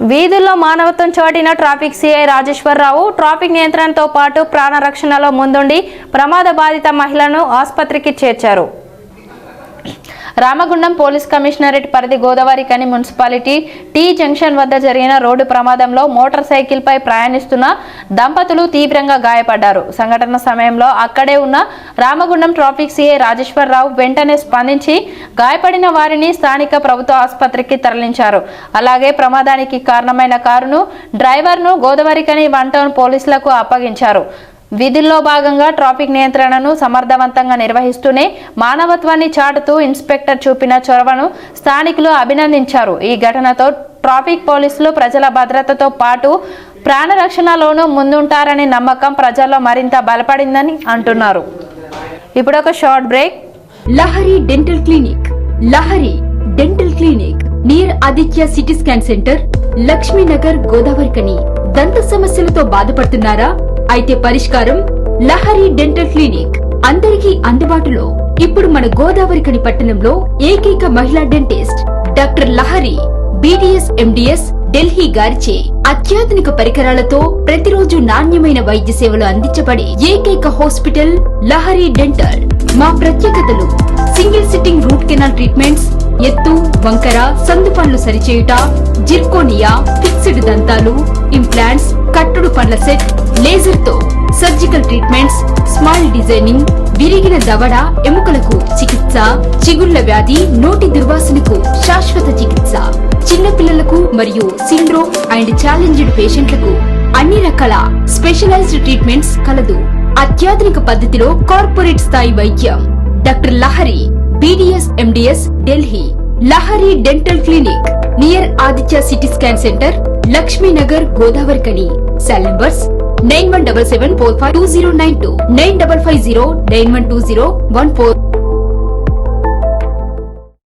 వీధుల్లో మానవత్వం చాటిన ట్రాఫిక్ సిఐ రాజేశ్వరరావు ట్రాఫిక్ నియంత్రణతో పాటు ప్రాణరక్షణలో ముందుండి ప్రమాద బాధిత మహిళను ఆసుపత్రికి చేర్చారు. రామగుండం పోలీస్ కమిషనరేట్ పరిధి గోదావరి కని మున్సిపాలిటీ టీ జంక్షన్ వద్ద జరిగిన రోడ్డు ప్రమాదంలో మోటార్ సైకిల్పై ప్రయాణిస్తున్న దంపతులు తీవ్రంగా గాయపడ్డారు. సంఘటన సమయంలో అక్కడే ఉన్న రామగుండం ట్రాఫిక్ సిఐ రాజేశ్వరరావు వెంటనే స్పందించి గాయపడిన వారిని స్థానిక ప్రభుత్వ ఆసుపత్రికి తరలించారు. అలాగే ప్రమాదానికి కారణమైన కారును డ్రైవర్ను గోదావరి కని వన్ టౌన్ పోలీసులకు అప్పగించారు. విధుల్లో భాగంగా ట్రాఫిక్ నియంత్రణను సమర్థవంతంగా నిర్వహిస్తూనే మానవత్వాన్ని చాటుతూ ఇన్స్పెక్టర్ చూపిన చొరవను స్థానికులు అభినందించారు. ఈ ఘటనతో ట్రాఫిక్ పోలీసులు ప్రజల భద్రతతో పాటు ప్రాణరక్షణలోనూ ముందుంటారనే నమ్మకం ప్రజల్లో మరింత బలపడిందని అంటున్నారు. ఇప్పుడు ఒక short break. Lahari dental clinic. Lahari dental clinic. Near Aditya city scan centre. Laxminagar Godavarikhani దంత సమస్యలతో బాధపడుతున్నారా? అయితే పరిష్కారం లహరి డెంటల్ క్లినిక్. అందరికీ అందుబాటులో. ఇప్పుడు మన గోదావరికని పట్టణంలో ఏకైక మహిళా dentist doctor Lahari BDS MDS Delhi గారిచే అత్యాధునిక పరికరాలతో ప్రతిరోజు నాణ్యమైన వైద్య సేవలు అందించబడే ఏకైక హాస్పిటల్ లహరి డెంటల్. మా ప్రత్యేకతలు single sitting root canal treatments ఎత్తు వంకర సందు పనులు సరిచేయుట జిర్కోనియా ఫిక్స్డ్ దంతాలు ఇంప్లాంట్స్ కట్టుడు పండ్ల సెట్ లేజర్తో సర్జికల్ ట్రీట్మెంట్స్ స్మైల్ డిజైనింగ్ విరిగిన దవడ ఎముకలకు చికిత్స చిగుళ్ళ వ్యాధి నోటి దుర్వాసనకు శాశ్వత చికిత్స. చిన్నపిల్లలకు మరియు సిండ్రోమ్ అండ్ ఛాలెంజ్డ్ పేషెంట్లకు అన్ని రకాల స్పెషలైజ్డ్ ట్రీట్మెంట్స్ కలదు. అత్యాధునిక పద్ధతిలో కార్పొరేట్ స్థాయి వైద్యం. Doctor Lahari BDS MDS Delhi. Lahari dental clinic near Aditya city scan centre Laxminagar Godavarikhani. Cell numbers nine one double seven four five two zero nine two. Nine double five zero nine one two zero one four.